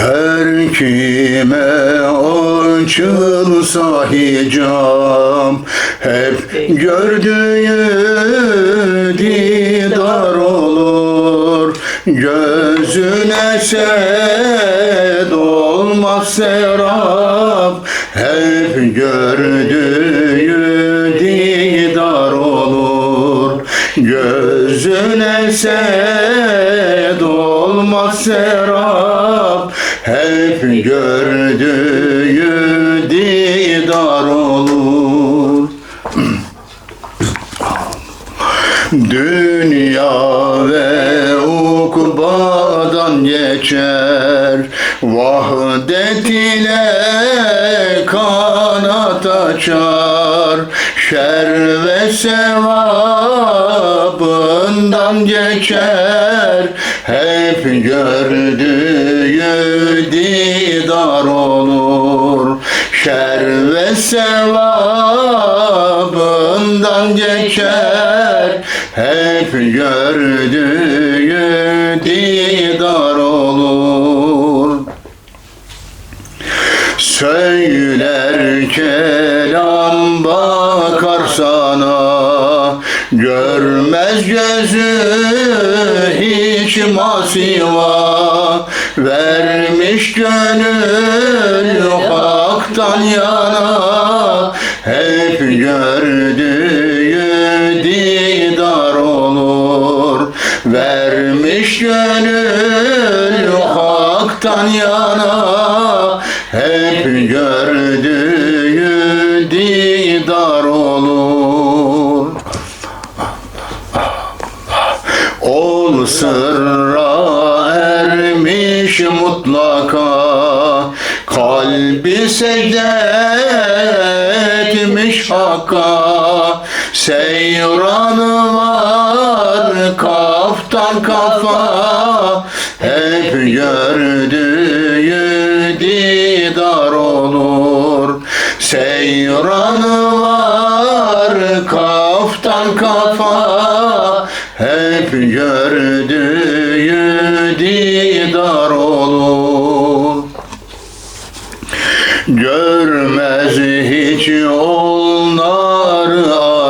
Her kime açılsa hicam Hep gördüğü didar olur. Gözüne sed olmaz serap Hep gördüğü didar olur. Gözüne sed olmaz serap Hep gördüğü didar olur. Dünya ve ukbadan geçer. Vahdet ile kanat açar. Şer ve sevabından geçer. Hep gördüğü sevabından geçer. Hep gördüğü didar olur. Söyler kelam bakar sana. Görmez gözü hiç masiva. Vermiş gönül haktan yana Hep gördüğü didar olur. Vermiş gönül haktan yana Hep gördüğü secde etmiş hakka. Seyranı var kaftan kafa. Hep gördüğü Görmez hiç onlar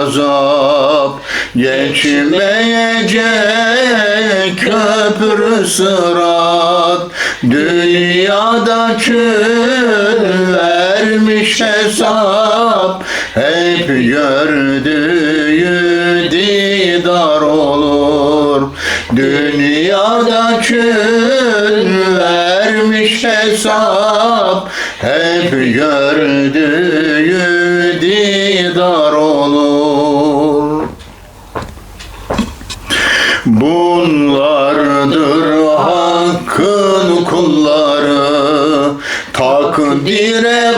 azap. Geçmeyecek köprü sırat. Dünyada kül vermiş hesap. Hep gördüğü Takdire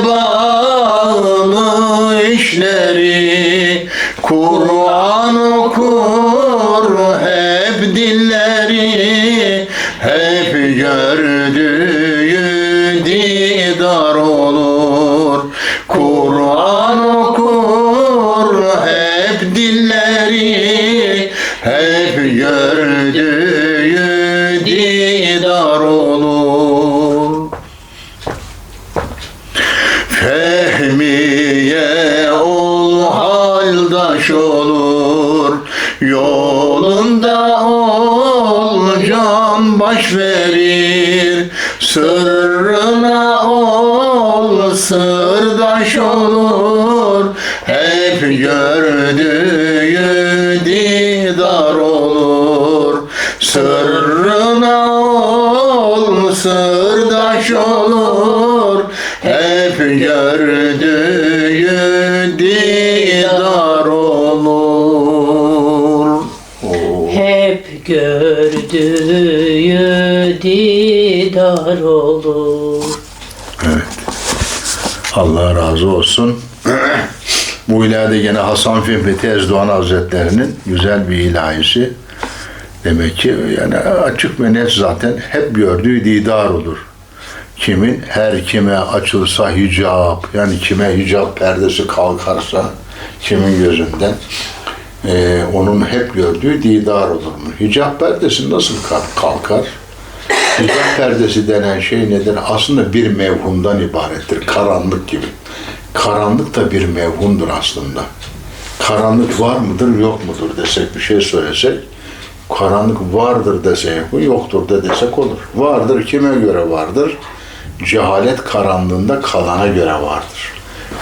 olur. Evet. Allah razı olsun. Bu ilahide gene Hasan Fehmi Tezdoğan Hazretleri'nin güzel bir ilahisi. Demek ki yani açık ve net zaten hep gördüğü didar olur. Kimin her kime açılsa hicap yani kime hicap perdesi kalkarsa kimin gözünden eee, onun hep gördüğü didar olur mu? Hicap perdesi nasıl kalk- kalkar? Hicap perdesi denen şey nedir? Aslında bir mevhumdan ibarettir. Karanlık gibi. Karanlık da bir mevhumdur aslında. Karanlık var mıdır, yok mudur desek bir şey söylesek, karanlık vardır desek yoktur da desek olur. Vardır, kime göre vardır? Cehalet karanlığında kalana göre vardır.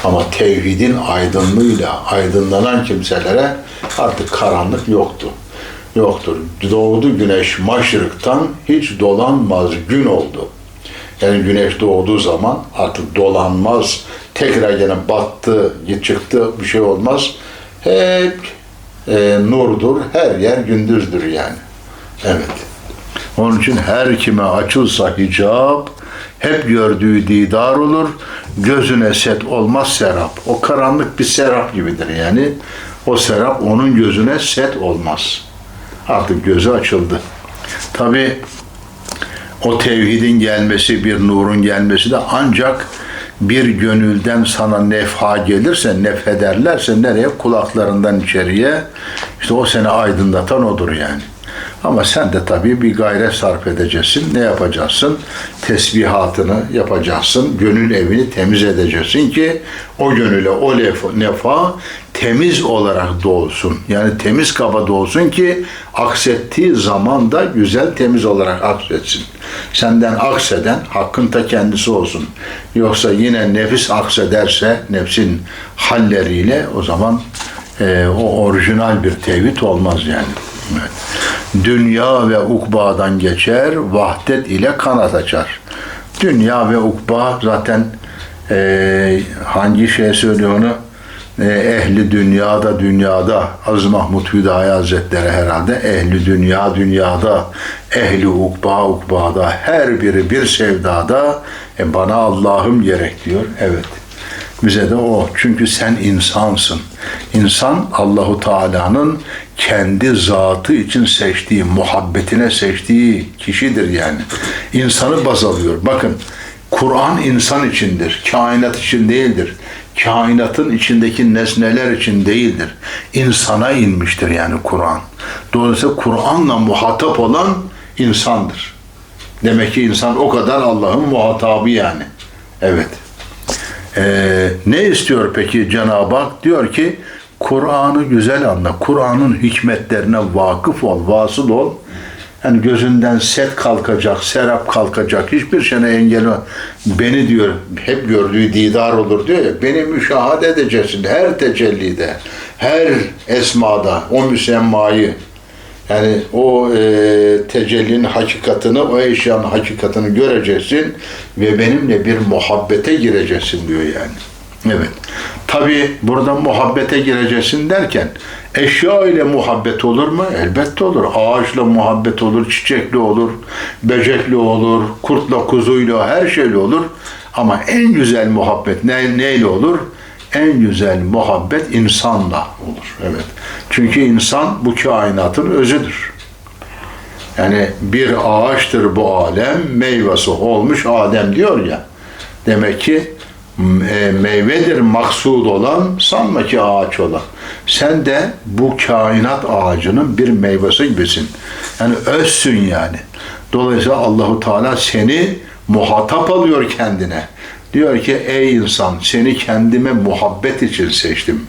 Ama tevhidin aydınlığıyla aydınlanan kimselere artık karanlık yoktu. Yoktur. Doğdu güneş maşrıktan hiç dolanmaz gün oldu. Yani güneş doğduğu zaman artık dolanmaz. Tekrar gene battı, çıktı bir şey olmaz. Hep e, nurdur, her yer gündüzdür yani. Evet. Onun için her kime açılsa hicap, hep gördüğü didar olur, gözüne set olmaz serap. O karanlık bir serap gibidir yani. O serap onun gözüne set olmaz. Artık gözü açıldı. Tabi o tevhidin gelmesi, bir nurun gelmesi de ancak bir gönülden sana nefha gelirse, nefederlerse nereye? Kulaklarından içeriye. İşte o seni aydınlatan odur yani. Ama sen de tabii bir gayret sarf edeceksin. Ne yapacaksın? Tesbihatını yapacaksın. Gönül evini temiz edeceksin ki o gönüle o nefa temiz olarak dolsun. Yani temiz kaba dolsun ki aksettiği zaman da güzel temiz olarak aksetsin. Senden akseden hakkın ta kendisi olsun. Yoksa yine nefis aksederse nefsin halleriyle o zaman e, o orijinal bir tevhid olmaz yani. Evet. Dünya ve ukbadan geçer, vahdet ile kanat açar. Dünya ve ukba zaten e, hangi şey söylüyor onu? E, ehli dünyada dünyada Aziz Mahmud Hüdayi Hazretleri herhalde ehli dünya dünyada ehli ukba ukbada her biri bir sevdada e, bana Allah'ım gerek diyor. Evet. Bize de o. Çünkü sen insansın. İnsan Allahu Teala'nın kendi zatı için seçtiği, muhabbetine seçtiği kişidir yani. İnsanı baz alıyor. Bakın Kur'an insan içindir. Kainat için değildir. Kainatın içindeki nesneler için değildir. İnsana inmiştir yani Kur'an. Dolayısıyla Kur'an'la muhatap olan insandır. Demek ki insan o kadar Allah'ın muhatabı yani. Evet. Ee, ne istiyor peki Cenab-ı Hak? Diyor ki Kur'an'ı güzel anla. Kur'an'ın hikmetlerine vakıf ol, vasıl ol. Yani gözünden set kalkacak, serap kalkacak. Hiçbir şeye engel ol. Beni diyor, hep gördüğü didar olur diyor ya. Beni müşahede edeceksin her tecellide, her esmada, o müsemmayı. Yani o e, tecellinin hakikatını, o eşyanın hakikatini göreceksin ve benimle bir muhabbete gireceksin diyor yani. Evet. Tabi burada muhabbete gireceksin derken eşya ile muhabbet olur mu? Elbette olur. Ağaçla muhabbet olur, çiçekli olur, böcekli olur, kurtla kuzuyla her şeyle olur. Ama en güzel muhabbet ne, neyle olur? En güzel muhabbet insanla olur. Evet. Çünkü insan bu kainatın özüdür. Yani bir ağaçtır bu alem, meyvesi olmuş Adem diyor ya. Demek ki meyvedir maksud olan, sanma ki ağaç olan. Sen de bu kainat ağacının bir meyvesi gibisin. Yani özsün yani. Dolayısıyla Allahu Teala seni muhatap alıyor kendine. Diyor ki ey insan seni kendime muhabbet için seçtim.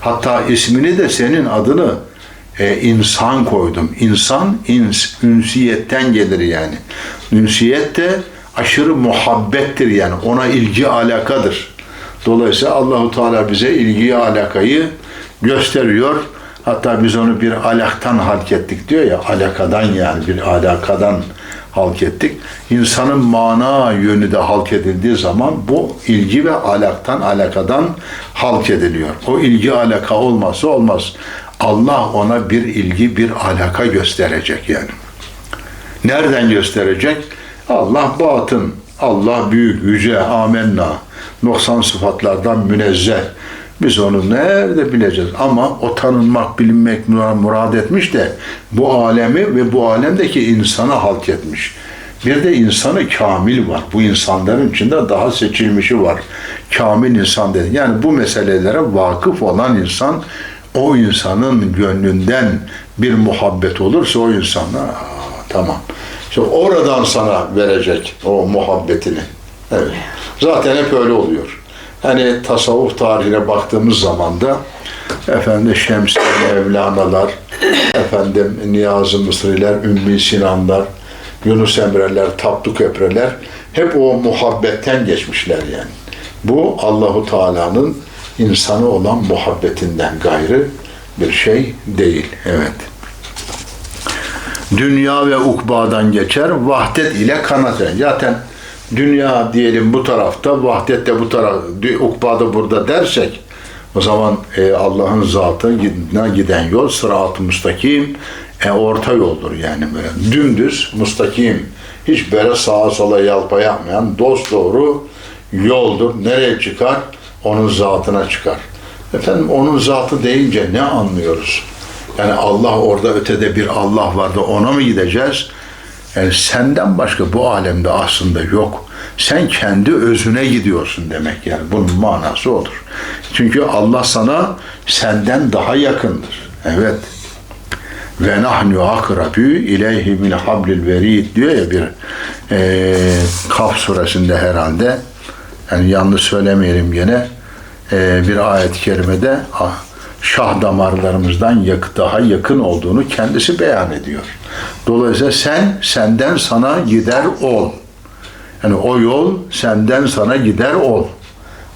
Hatta ismini de senin adını e, insan koydum. İnsan ins, ünsiyetten gelir yani. Ünsiyet de aşırı muhabbettir yani. Ona ilgi alakadır. Dolayısıyla Allahu Teala bize ilgiyi alakayı gösteriyor. Hatta biz onu bir alaktan halk ettik diyor ya. Alakadan yani bir alakadan halk ettik. İnsanın mana yönü de halk edildiği zaman bu ilgi ve alaktan, alakadan halk ediliyor. O ilgi alaka olmazsa olmaz. Allah ona bir ilgi, bir alaka gösterecek yani. Nereden gösterecek? Allah batın, Allah büyük, yüce, amenna, noksan sıfatlardan münezzeh. Biz onu nerede bileceğiz? Ama o tanınmak, bilinmek murad etmiş de bu alemi ve bu alemdeki insana halk etmiş. Bir de insanı kamil var. Bu insanların içinde daha seçilmişi var. Kamil insan dedi. Yani bu meselelere vakıf olan insan o insanın gönlünden bir muhabbet olursa o insana tamam. İşte oradan sana verecek o muhabbetini. Evet. Zaten hep öyle oluyor. Hani tasavvuf tarihine baktığımız zaman da efendim Şemsi Mevlana'lar, efendim Niyazi Mısriler, Ümmü Sinanlar, Yunus Emre'ler, Tapduk Emre'ler hep o muhabbetten geçmişler yani. Bu Allahu Teala'nın insanı olan muhabbetinden gayrı bir şey değil. Evet. Dünya ve ukbadan geçer, vahdet ile kanat. eder. Zaten dünya diyelim bu tarafta, vahdet de bu taraf, ukbada burada dersek o zaman e, Allah'ın zatına giden yol sırat-ı müstakim, e, orta yoldur yani böyle dümdüz, müstakim, hiç böyle sağa sola yalpa yapmayan dost doğru yoldur. Nereye çıkar? Onun zatına çıkar. Efendim onun zatı deyince ne anlıyoruz? Yani Allah orada ötede bir Allah vardı ona mı gideceğiz? Yani senden başka bu alemde aslında yok. Sen kendi özüne gidiyorsun demek yani. Bunun manası odur. Çünkü Allah sana senden daha yakındır. Evet. Ve nahnu akrabü ileyhi min hablil verid diyor ya bir e, Kaf suresinde herhalde yani yanlış söylemeyelim gene e, bir ayet-i kerimede ah, şah damarlarımızdan yak, daha yakın olduğunu kendisi beyan ediyor. Dolayısıyla sen senden sana gider ol. Yani o yol senden sana gider ol.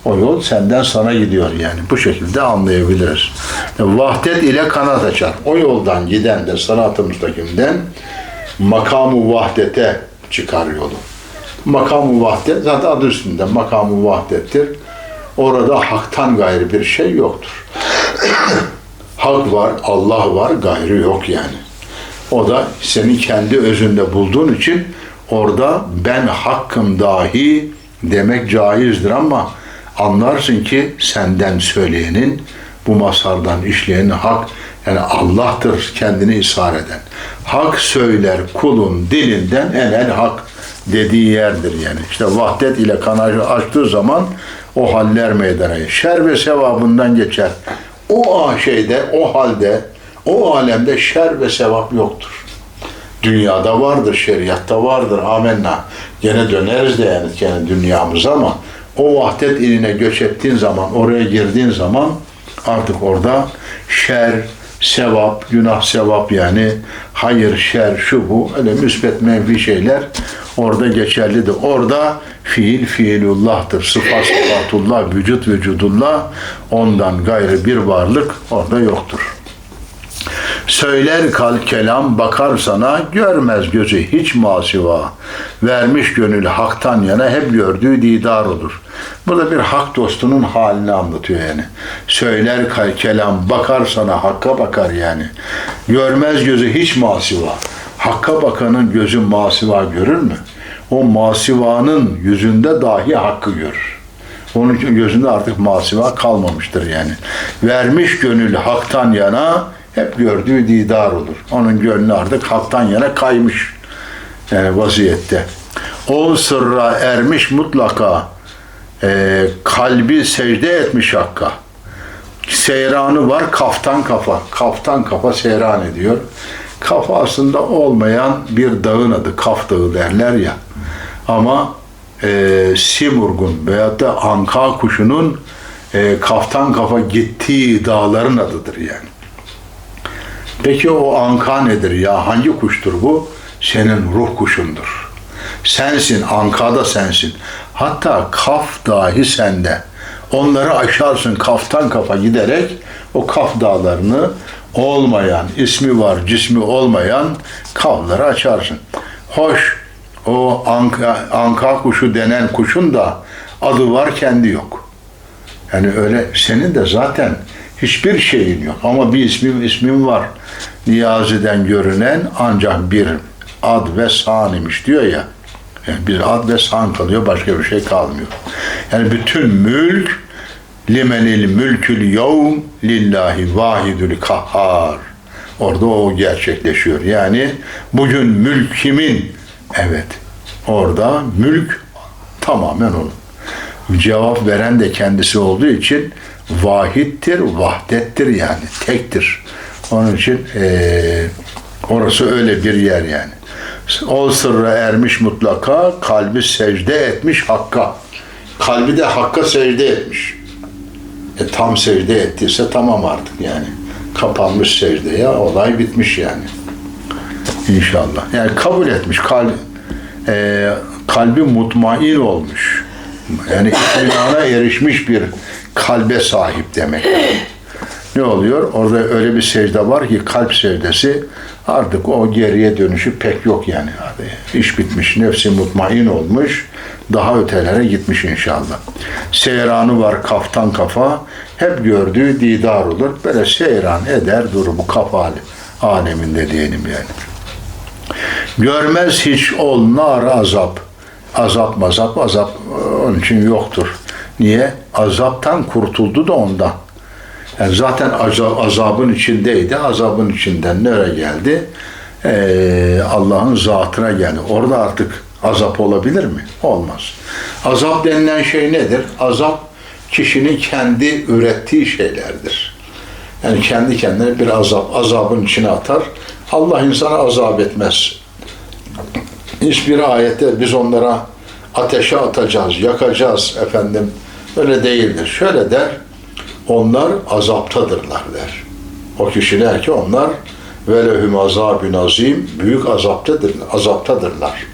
O yol senden sana gidiyor yani. Bu şekilde anlayabiliriz. Yani vahdet ile kanat açar. O yoldan giden de sırat-ı müstakimden makamı vahdete çıkar yolu. Makamı vahdet zaten adı üstünde makamı vahdettir. Orada haktan gayrı bir şey yoktur. Hak var, Allah var, gayrı yok yani. O da senin kendi özünde bulduğun için orada ben hakkım dahi demek caizdir ama anlarsın ki senden söyleyenin bu masardan işleyenin hak yani Allah'tır kendini ishar eden. Hak söyler kulun dilinden enel hak dediği yerdir yani. İşte vahdet ile kanajı açtığı zaman o haller meydana. Şer ve sevabından geçer. O şeyde, o halde, o alemde şer ve sevap yoktur. Dünyada vardır, şeriatta vardır. Amenna. Gene döneriz de yani kendi dünyamıza ama o vahdet iline göç ettiğin zaman, oraya girdiğin zaman artık orada şer, sevap, günah sevap yani hayır, şer, şu bu öyle müsbet menfi şeyler orada geçerlidir. Orada fiil fiilullah'tır. Sıfat sıfatullah, vücut vücudullah ondan gayrı bir varlık orada yoktur. Söyler kal kelam bakar sana görmez gözü hiç masiva. Vermiş gönül haktan yana hep gördüğü didar olur. Burada bir hak dostunun halini anlatıyor yani. Söyler kal kelam bakar sana hakka bakar yani. Görmez gözü hiç masiva. Hakka bakanın gözü masiva görür mü? O masivanın yüzünde dahi hakkı görür. Onun gözünde artık masiva kalmamıştır yani. Vermiş gönül haktan yana hep gördüğü didar olur. Onun gönlü artık haktan yana kaymış yani vaziyette. O sırra ermiş mutlaka e, kalbi secde etmiş hakka. Seyranı var kaftan kafa. Kaftan kafa seyran ediyor. Kafa aslında olmayan bir dağın adı. Kaf dağı derler ya. Ama e, Simurg'un veyahut da anka kuşunun e, kaftan kafa gittiği dağların adıdır yani. Peki o anka nedir ya? Hangi kuştur bu? Senin ruh kuşundur. Sensin, anka da sensin. Hatta kaf dahi sende. Onları aşarsın kaftan kafa giderek o kaf dağlarını olmayan, ismi var, cismi olmayan kavları açarsın. Hoş, o anka, anka kuşu denen kuşun da adı var, kendi yok. Yani öyle senin de zaten hiçbir şeyin yok. Ama bir ismin, ismin var. Niyazi'den görünen ancak bir ad ve san imiş diyor ya. Yani bir ad ve san kalıyor, başka bir şey kalmıyor. Yani bütün mülk limenil mülkül yevm lillahi vahidül kahhar. Orada o gerçekleşiyor. Yani bugün mülk kimin? Evet. Orada mülk tamamen onun. Cevap veren de kendisi olduğu için vahittir, vahdettir yani. Tektir. Onun için eee, orası öyle bir yer yani. O sırra ermiş mutlaka, kalbi secde etmiş Hakk'a. Kalbi de Hakk'a secde etmiş. E, tam secde ettiyse tamam artık yani. Kapanmış secdeye, olay bitmiş yani. İnşallah. Yani kabul etmiş, kalbi, e, kalbi mutmain olmuş. Yani itminana erişmiş bir kalbe sahip demek. Ne oluyor? Orada öyle bir secde var ki kalp secdesi artık o geriye dönüşü pek yok yani. Abi, iş bitmiş, nefsi mutmain olmuş, daha ötelere gitmiş inşallah. Seyranı var kaftan kafa, hep gördüğü didar olur. Böyle seyran eder durumu kafali aleminde diyelim yani. Görmez hiç ol nar azap. Azap mazap azap onun için yoktur. Niye? Azaptan kurtuldu da ondan. Yani zaten aza- azabın içindeydi. Azabın içinden nereye geldi? Ee, Allah'ın zatına geldi. Orada artık azap olabilir mi? Olmaz. Azap denilen şey nedir? Azap kişinin kendi ürettiği şeylerdir. Yani kendi kendine bir azap, azabın içine atar. Allah insana azap etmez. Hiçbir ayette biz onlara ateşe atacağız, yakacağız efendim. Öyle değildir. Şöyle der, onlar azaptadırlar der. O kişiler ki onlar ve lehum azabün azim büyük azaptadır, azaptadırlar.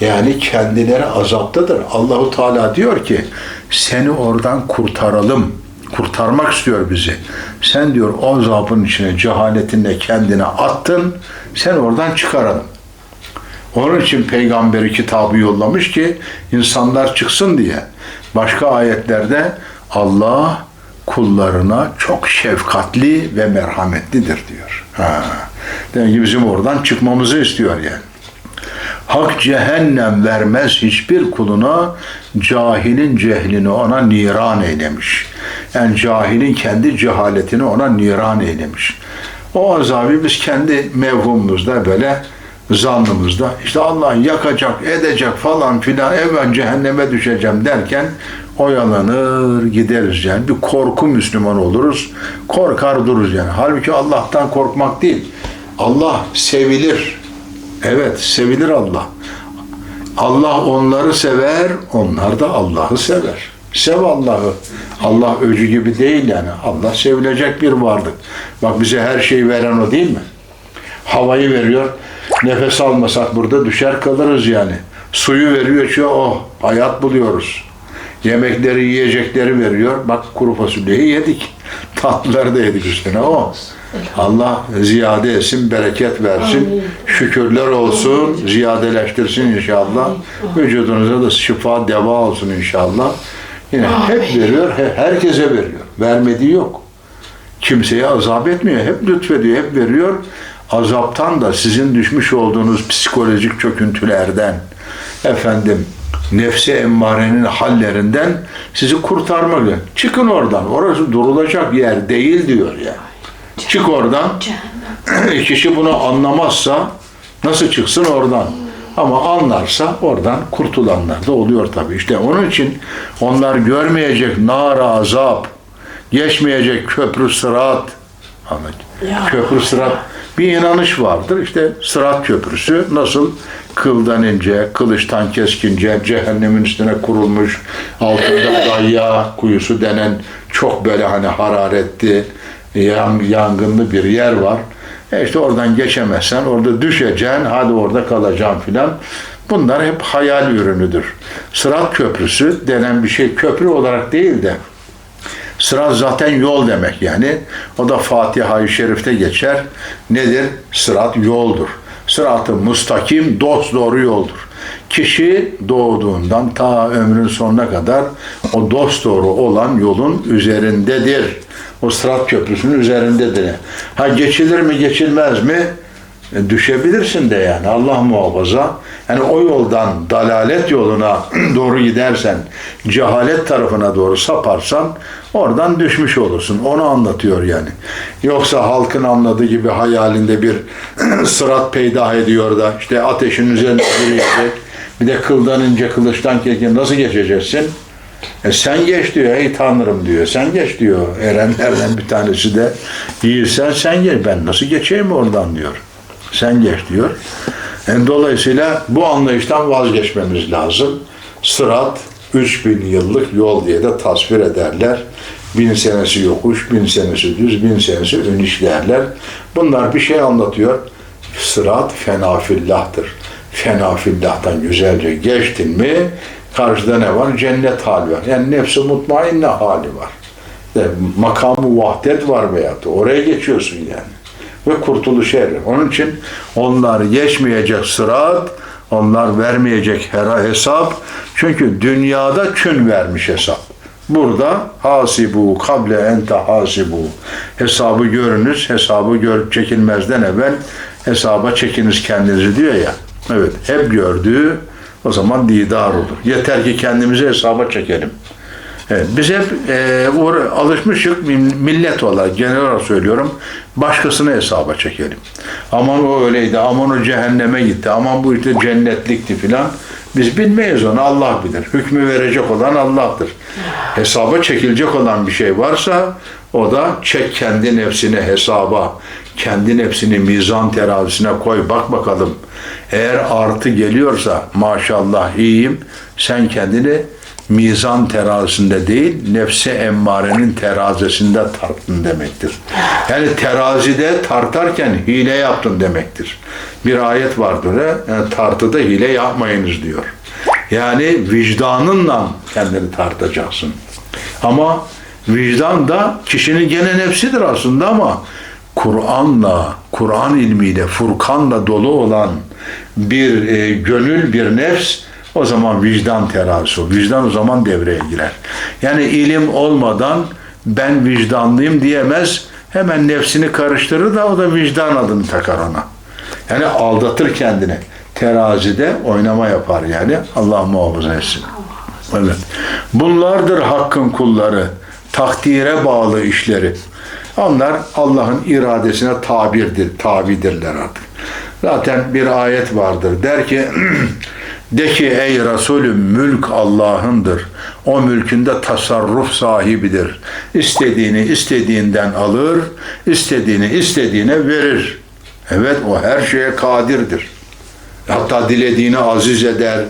Yani kendileri azaptadır. Allahu Teala diyor ki seni oradan kurtaralım. Kurtarmak istiyor bizi. Sen diyor o azabın içine cehaletinle kendine attın. Sen oradan çıkaralım. Onun için peygamberi kitabı yollamış ki insanlar çıksın diye. Başka ayetlerde Allah kullarına çok şefkatli ve merhametlidir diyor. Ha. Demek ki bizim oradan çıkmamızı istiyor yani. Hak cehennem vermez hiçbir kuluna cahilin cehlini ona niran eylemiş. Yani cahilin kendi cehaletini ona niran eylemiş. O azabı biz kendi mevhumumuzda böyle zannımızda işte Allah yakacak, edecek falan filan evvel cehenneme düşeceğim derken oyalanır gideriz yani. Bir korku Müslüman oluruz. Korkar dururuz yani. Halbuki Allah'tan korkmak değil. Allah sevilir. Evet sevilir Allah. Allah onları sever, onlar da Allah'ı sever. Sev Allah'ı. Allah öcü gibi değil yani. Allah sevilecek bir varlık. Bak bize her şeyi veren o değil mi? Havayı veriyor. Nefes almasak burada düşer kalırız yani. Suyu veriyor ki oh hayat buluyoruz. Yemekleri, yiyecekleri veriyor. Bak kuru fasulyeyi yedik. Tatlıları da yedik üstüne o. Allah ziyade etsin, bereket versin. Amin. Şükürler olsun, ziyadeleştirsin inşallah. Vücudunuza da şifa, deva olsun inşallah. Yine hep veriyor, he- herkese veriyor. Vermediği yok. Kimseye azap etmiyor. Hep lütfediyor, hep veriyor. Azaptan da sizin düşmüş olduğunuz psikolojik çöküntülerden, efendim, nefsi emmarenin hallerinden sizi kurtarmak. için. Çıkın oradan. Orası durulacak yer değil diyor ya. Çık oradan. Kişi bunu anlamazsa nasıl çıksın oradan? Ama anlarsa oradan kurtulanlar da oluyor tabii. İşte onun için onlar görmeyecek nar azap, geçmeyecek köprü sırat. Köprü sırat bir inanış vardır. İşte sırat köprüsü nasıl kıldan ince, kılıçtan keskince, cehennemin üstüne kurulmuş, altında gayya kuyusu denen çok böyle hani hararetli, yan- yangınlı bir yer var. E işte oradan geçemezsen orada düşeceksin, hadi orada kalacaksın filan. Bunlar hep hayal ürünüdür. Sırat köprüsü denen bir şey köprü olarak değil de Sırat zaten yol demek yani. O da Fatiha-i Şerif'te geçer. Nedir? Sırat yoldur. Sırat-ı mustakim dost doğru yoldur. Kişi doğduğundan ta ömrün sonuna kadar o dost doğru olan yolun üzerindedir. O sırat köprüsünün üzerindedir. Ha geçilir mi geçilmez mi? E, düşebilirsin de yani Allah muhafaza. Yani o yoldan dalalet yoluna doğru gidersen, cehalet tarafına doğru saparsan oradan düşmüş olursun. Onu anlatıyor yani. Yoksa halkın anladığı gibi hayalinde bir sırat peydah ediyor da işte ateşin üzerinde yürüyecek. Bir de kıldan ince kılıçtan keskin nasıl geçeceksin? E sen geç diyor ey tanrım diyor. Sen geç diyor. Erenlerden bir tanesi de değilsen sen geç. Ben nasıl geçeyim oradan diyor. Sen geç diyor. Yani dolayısıyla bu anlayıştan vazgeçmemiz lazım. Sırat 3000 yıllık yol diye de tasvir ederler. Bin senesi yokuş, bin senesi düz, bin senesi iniş derler. Bunlar bir şey anlatıyor. Sırat fenafillah'tır. Fenafillah'tan güzelce geçtin mi karşıda ne var? Cennet hali var. Yani nefsi mutmainne hali var. Yani makamı vahdet var veyahut oraya geçiyorsun yani. Ve kurtuluş eri. Onun için onlar geçmeyecek sırat, onlar vermeyecek hera hesap. Çünkü dünyada kün vermiş hesap. Burada hasibu kable ente hasibu. Hesabı görünüz, hesabı gör, çekilmezden evvel hesaba çekiniz kendinizi diyor ya. Evet, hep gördüğü o zaman didar olur. Yeter ki kendimizi hesaba çekelim. Evet, biz hep e, alışmışık mil- millet olarak genel olarak söylüyorum başkasını hesaba çekelim. Aman o öyleydi, aman o cehenneme gitti, aman bu işte cennetlikti filan. Biz bilmeyiz onu Allah bilir. Hükmü verecek olan Allah'tır. Hesaba çekilecek olan bir şey varsa o da çek kendi nefsini hesaba, kendi nefsini mizan terazisine koy bak bakalım. Eğer artı geliyorsa maşallah iyiyim sen kendini mizan terazisinde değil, nefsi emmarenin terazisinde tarttın demektir. Yani terazide tartarken hile yaptın demektir. Bir ayet vardır, he, yani tartıda hile yapmayınız diyor. Yani vicdanınla kendini tartacaksın. Ama vicdan da kişinin gene nefsidir aslında ama Kur'an'la, Kur'an ilmiyle, Furkan'la dolu olan bir e, gönül, bir nefs o zaman vicdan terazisi o. Vicdan o zaman devreye girer. Yani ilim olmadan ben vicdanlıyım diyemez. Hemen nefsini karıştırır da o da vicdan adını takar ona. Yani aldatır kendini. Terazide oynama yapar yani. Allah muhafaza etsin. Evet. Bunlardır hakkın kulları. Takdire bağlı işleri. Onlar Allah'ın iradesine tabirdir, tabidirler artık. Zaten bir ayet vardır. Der ki de ki ey Resulüm mülk Allah'ındır. O mülkünde tasarruf sahibidir. İstediğini istediğinden alır, istediğini istediğine verir. Evet o her şeye kadirdir. Hatta dilediğini aziz eder,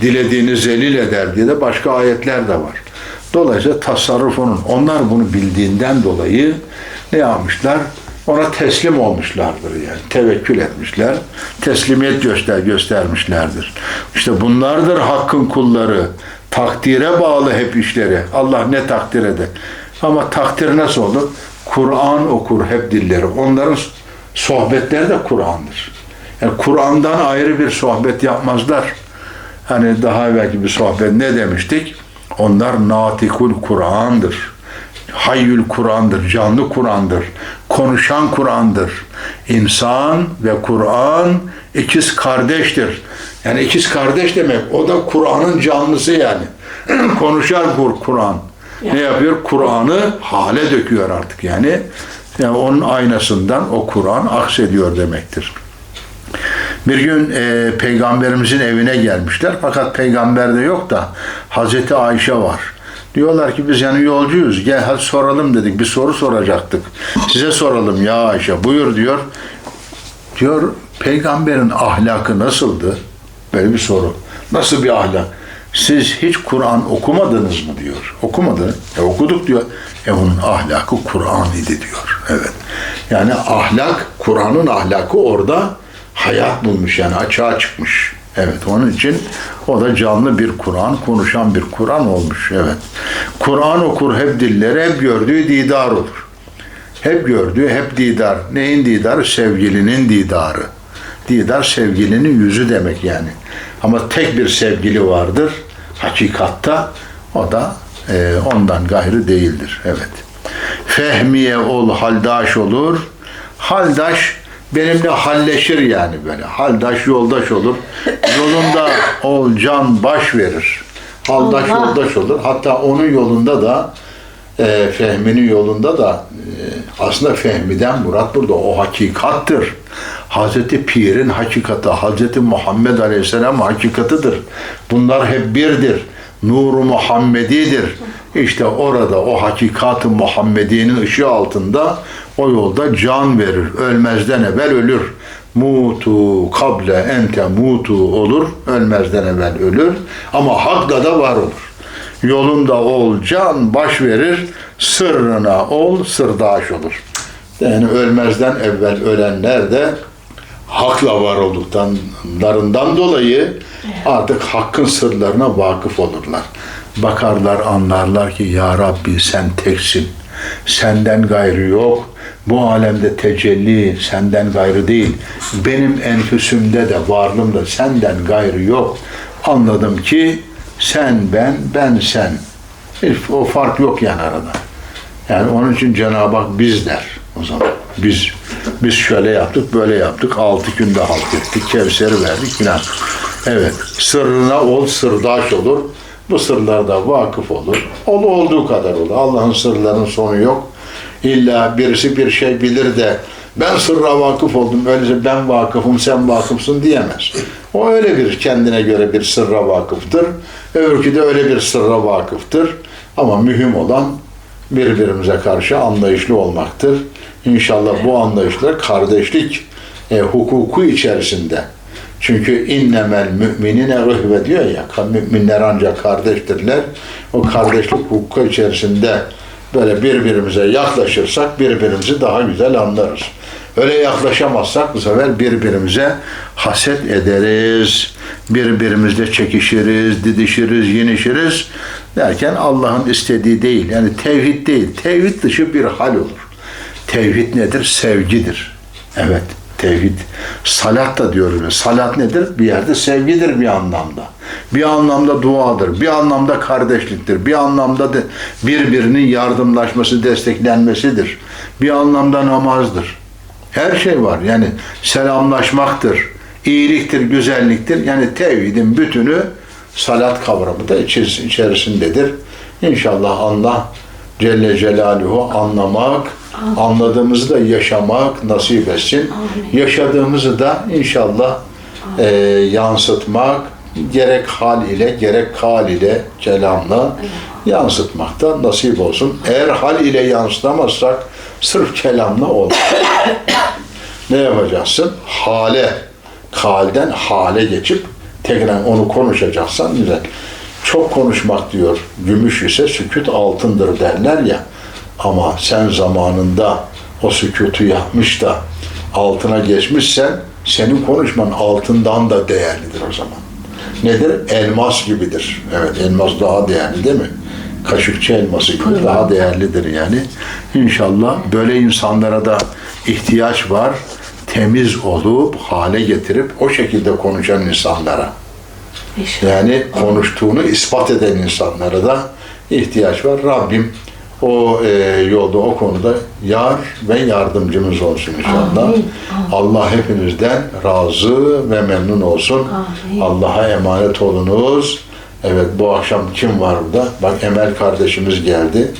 dilediğini zelil eder diye de başka ayetler de var. Dolayısıyla tasarruf onun. Onlar bunu bildiğinden dolayı ne yapmışlar? Ona teslim olmuşlardır yani. Tevekkül etmişler. Teslimiyet göster göstermişlerdir. İşte bunlardır hakkın kulları. Takdire bağlı hep işleri. Allah ne takdir eder. Ama takdir nasıl olur? Kur'an okur hep dilleri. Onların sohbetleri de Kur'an'dır. Yani Kur'an'dan ayrı bir sohbet yapmazlar. Hani daha evvelki bir sohbet ne demiştik? Onlar natikul Kur'an'dır. Hayyül Kur'an'dır, canlı Kur'an'dır, konuşan Kur'an'dır. İnsan ve Kur'an ikiz kardeştir. Yani ikiz kardeş demek, o da Kur'an'ın canlısı yani. Konuşan Kur- Kur'an. Ne yapıyor? Kur'an'ı hale döküyor artık yani. Yani onun aynasından o Kur'an aksediyor demektir. Bir gün e, peygamberimizin evine gelmişler fakat peygamber de yok da Hazreti Ayşe var. Diyorlar ki biz yani yolcuyuz gel hadi soralım dedik bir soru soracaktık. Size soralım ya Ayşe buyur diyor. Diyor peygamberin ahlakı nasıldı? Böyle bir soru. Nasıl bir ahlak? Siz hiç Kur'an okumadınız mı diyor. Okumadı. E okuduk diyor. E onun ahlakı Kur'an idi diyor. Evet. Yani ahlak, Kur'an'ın ahlakı orada hayat bulmuş yani açığa çıkmış. Evet onun için o da canlı bir Kur'an, konuşan bir Kur'an olmuş. Evet. Kur'an okur hep dilleri, hep gördüğü didar olur. Hep gördüğü, hep didar. Neyin didarı? Sevgilinin didarı. Didar sevgilinin yüzü demek yani. Ama tek bir sevgili vardır hakikatta. O da e, ondan gayrı değildir. Evet. Fehmiye ol haldaş olur. Haldaş benimle halleşir yani böyle. Haldaş yoldaş olur. Yolunda ol can baş verir. Haldaş Allah. yoldaş olur. Hatta onun yolunda da e, Fehmi'nin yolunda da e, aslında Fehmi'den murat burada o hakikattır. Hazreti Pir'in hakikati, Hazreti Muhammed Aleyhisselam hakikatıdır. Bunlar hep birdir. Nuru Muhammedidir. İşte orada o hakikatı Muhammedi'nin ışığı altında o yolda can verir. Ölmezden evvel ölür. mutu kable ente mutu olur. Ölmezden evvel ölür. Ama hakla da var olur. Yolunda ol can baş verir. Sırrına ol sırdaş olur. Yani ölmezden evvel ölenler de hakla var olduklarından dolayı artık hakkın sırlarına vakıf olurlar. Bakarlar anlarlar ki Ya Rabbi sen teksin. Senden gayrı yok. Bu alemde tecelli senden gayrı değil. Benim enfüsümde de varlığımda senden gayrı yok. Anladım ki sen ben, ben sen. O fark yok yani arada. Yani onun için Cenab-ı Hak biz der o zaman. Biz biz şöyle yaptık, böyle yaptık. Altı günde halk ettik, Kevser'i verdik filan. Evet, sırrına ol, sırdaş olur. Bu sırlarda vakıf olur. Ol olduğu kadar olur. Allah'ın sırlarının sonu yok. İlla birisi bir şey bilir de ben sırra vakıf oldum, öyleyse ben vakıfım, sen vakıfsın diyemez. O öyle bir kendine göre bir sırra vakıftır. Öbürkü de öyle bir sırra vakıftır. Ama mühim olan birbirimize karşı anlayışlı olmaktır. İnşallah bu anlayışlar kardeşlik e, hukuku içerisinde. Çünkü innemel müminine rıhve diyor ya, müminler ancak kardeştirler. O kardeşlik hukuku içerisinde böyle birbirimize yaklaşırsak birbirimizi daha güzel anlarız. Öyle yaklaşamazsak bu sefer birbirimize haset ederiz. Birbirimizle çekişiriz, didişiriz, yenişiriz derken Allah'ın istediği değil. Yani tevhid değil. Tevhid dışı bir hal olur. Tevhid nedir? Sevgidir. Evet, tevhid. Salat da diyoruz. Salat nedir? Bir yerde sevgidir bir anlamda. Bir anlamda duadır. Bir anlamda kardeşliktir. Bir anlamda da birbirinin yardımlaşması, desteklenmesidir. Bir anlamda namazdır. Her şey var. Yani selamlaşmaktır, iyiliktir, güzelliktir. Yani tevhidin bütünü salat kavramı da içeris- içerisindedir. İnşallah Allah Celle Celaluhu anlamak, anladığımızı da yaşamak nasip etsin. Yaşadığımızı da inşallah e, yansıtmak, gerek hal ile gerek kal ile kelamla yansıtmak da nasip olsun. Eğer hal ile yansıtamazsak sırf kelamla olmaz ne yapacaksın? Hale, kalden hale geçip tekrar onu konuşacaksan güzel. Çok konuşmak diyor, gümüş ise sükut altındır derler ya. Ama sen zamanında o sükutu yapmış da altına geçmişsen senin konuşman altından da değerlidir o zaman. Nedir? Elmas gibidir. Evet, elmas daha değerli değil mi? Kaşıkçı elması gibi daha değerlidir yani. İnşallah böyle insanlara da ihtiyaç var. Temiz olup hale getirip o şekilde konuşan insanlara. Yani konuştuğunu ispat eden insanlara da ihtiyaç var. Rabbim o e, yolda o konuda yar ve yardımcımız olsun inşallah. Amin. Allah hepinizden razı ve memnun olsun. Allah'a emanet olunuz. Evet bu akşam kim var burada? Bak Emel kardeşimiz geldi.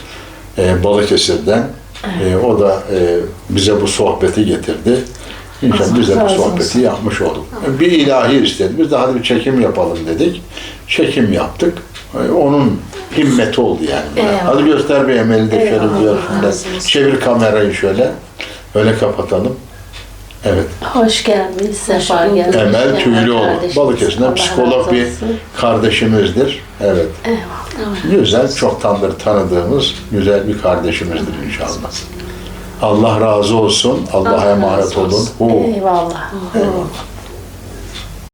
E, Balıkesir'den. E, o da e, bize bu sohbeti getirdi. İnşallah biz de bu sohbeti olsun. yapmış olduk. Bir ilahi istedi. Biz de hadi bir çekim yapalım dedik. Çekim yaptık. E, Onun himmeti oldu yani. Eyvallah. Hadi göster bir Emel'i de şöyle Eyvallah, olsun. Çevir kamerayı şöyle. Öyle kapatalım. Evet. Hoş geldiniz, sefa geldiniz. Emel Tüylüoğlu. Balıkesir'den psikolog bir kardeşimizdir. Evet. Eyvallah. Güzel, çoktandır tanıdığımız güzel bir kardeşimizdir inşallah. Allah razı olsun. Allah'a Allah emanet olun. olsun. Hu. Eyvallah. Eyvallah.